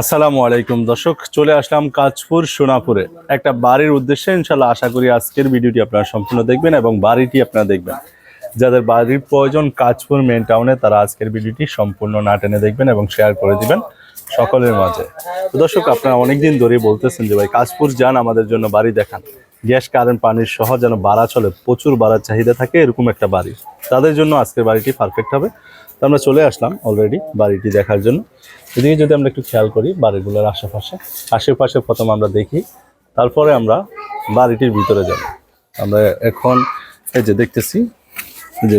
আসসালামু আলাইকুম। দর্শক, চলে আসলাম কাজপুর সোনাপুরে। একটা বাড়ির উদ্দেশ্যে ইনশাল্লাহ আশা করি আজকের ভিডিওটি আপনারা সম্পূর্ণ দেখবেন এবং বাড়িটি আপনারা দেখবেন। যাদের বাড়ির প্রয়োজন কাজপুর মেন টাউনে তারা আজকের ভিডিওটি সম্পূর্ণ না টেনে দেখবেন এবং শেয়ার করে দিবেন সকলের মাঝে। তো দর্শক, আপনারা অনেকদিন ধরে বলতেছেন যে, ভাই কাজপুর যান, আমাদের জন্য বাড়ি দেখান। গ্যাস কারেন্ট পানির সহ যেন বাড়া চলে, প্রচুর বাড়ার চাহিদা থাকে এরকম একটা বাড়ি। তাদের জন্য আজকের বাড়িটি পারফেক্ট হবে। তো আমরা চলে আসলাম অলরেডি বাড়িটি দেখার জন্য। এদিকে যদি আমরা একটু খেয়াল করি বাড়িগুলোর আশেপাশে আশেপাশে প্রথম আমরা দেখি, তারপরে আমরা বাড়িটির ভিতরে যাব। আমরা এখন এই যে দেখতেছি যে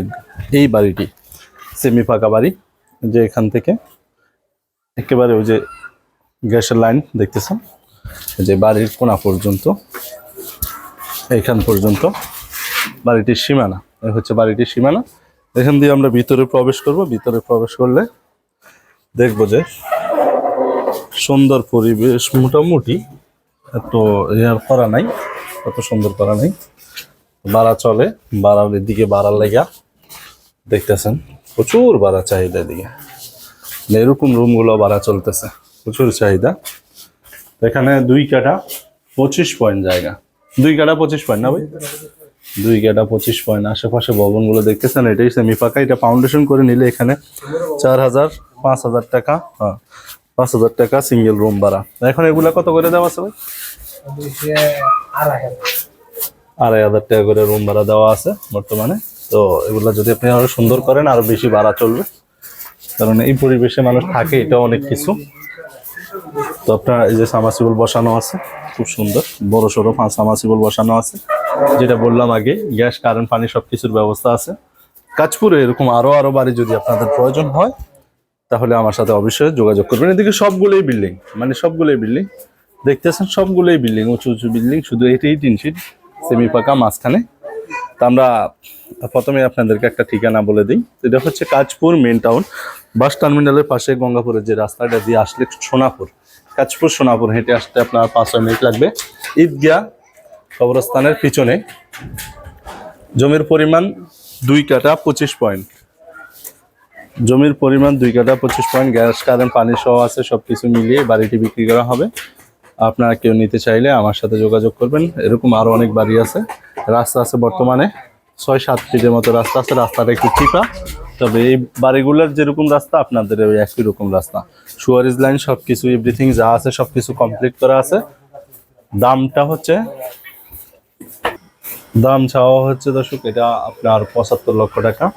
এই বাড়িটি সেমি ফাঁকা বাড়ি, যে এখান থেকে একেবারে ওই যে গ্যাসের লাইন দেখতেছেন যে বাড়ির কোনা পর্যন্ত, এইখান পর্যন্ত বাড়িটির সীমানা, এই হচ্ছে বাড়িটির সীমানা। এখান দিয়ে আমরা ভিতরে প্রবেশ করব। ভিতরে প্রবেশ করলে দেখব যে সুন্দর পরিবেশ মোটামুটি। এত ইয়ার করা নাই, এত সুন্দর করা নাই। বাড়া চলে বাড়ার দিকে বাড়ার লেগা দেখতেছেন, প্রচুর বাড়া চাহিদা এদিকে। মানে এরকম রুমগুলো বাড়া চলতেছে, প্রচুর চাহিদা। এখানে দুই কাটা পঁচিশ পয়েন্ট জায়গা। দুই কাটা পঁচিশ পয়েন্ট না ভাই? দুই কাটা পঁচিশ পয়েন্ট। আশেপাশে ভবনগুলো দেখতেছেন, এটাই সেমি ফাঁকা। এটা ফাউন্ডেশন করে নিলে এখানে চার হাজার পাঁচ হাজার টাকা হ্যাঁ পাঁচ হাজার টাকা সিঙ্গেল রুম ভাড়া। এখন এগুলা কত করে দেওয়া আছে আড়াই হাজার টাকা করে রুম ভাড়া দেওয়া আছে বর্তমানে। তো এগুলা যদি আপনি আরও সুন্দর করেন, আরও বেশি ভাড়া চলবে। কারণ এই পরিবেশে মানুষ থাকে এটা অনেক কিছু। তো আপনার এই যে সামাসিবল বসানো আছে, খুব সুন্দর। বড় সড়ো সামাসিবল বসানো আছে। যেটা বললাম আগে, গ্যাস কারেন্ট পানি সবকিছুর ব্যবস্থা আছে। কাজপুরে এরকম আরও আরও বাড়ি যদি আপনাদের প্রয়োজন হয়, তাহলে আমার সাথে অবশ্যই যোগাযোগ করবেন। এদিকে সবগুলোই বিল্ডিং মানে সবগুলোই বিল্ডিং দেখতেছেন সবগুলোই বিল্ডিং উঁচু উঁচু বিল্ডিং শুধু এটাই টিন শিট সেমি পাকা মাঝখানে। তা আমরা প্রথমে আপনাদেরকে একটা ঠিকানা বলে দিই। এটা হচ্ছে কাজপুর মেন টাউন বাস টার্মিনালের পাশে গঙ্গাপুরের যে রাস্তাটা দিয়ে আসলে সোনাপুর কাজপুর সোনাপুর হেঁটে আসতে আপনার পাঁচ ছয় মিনিট লাগবে। ঈদগাহ কবরস্থানের পিছনে। জমির পরিমাণ দুই কাটা পঁচিশ পয়েন্ট। জমির পরিমাণ দুই কাটা পঁচিশ পয়েন্ট। গ্যাস, কারেন্ট, পানি সহ আছে সব কিছু মিলিয়ে বাড়িটি বিক্রি করা হবে। আপনারা কেউ নিতে চাইলে আমার সাথে যোগাযোগ করবেন। এরকম আরও অনেক বাড়ি আছে। রাস্তা আছে বর্তমানে ছয়, সাত ফিটের মতো রাস্তা আছে। রাস্তাটা একটু চিপা তবে এই বাড়িগুলোর যেরকম রাস্তা, আপনাদের ওই একই রকম রাস্তা। সুয়ারিজ লাইন সব কিছু এভরিথিং যা আছে সব কিছু কমপ্লিট করা আছে। দামটা হচ্ছে দাম চাওয়া হচ্ছে দর্শক, এটা আপনার পঁচাত্তর লক্ষ টাকা।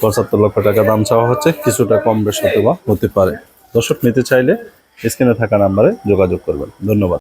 পঁচাত্তর লক্ষ টাকা দাম চাওয়া হচ্ছে, কিছুটা কম বেশ হতে বা হতে পারে। দর্শক, নিতে চাইলে স্ক্রিনে থাকা নাম্বারে যোগাযোগ করবেন। ধন্যবাদ।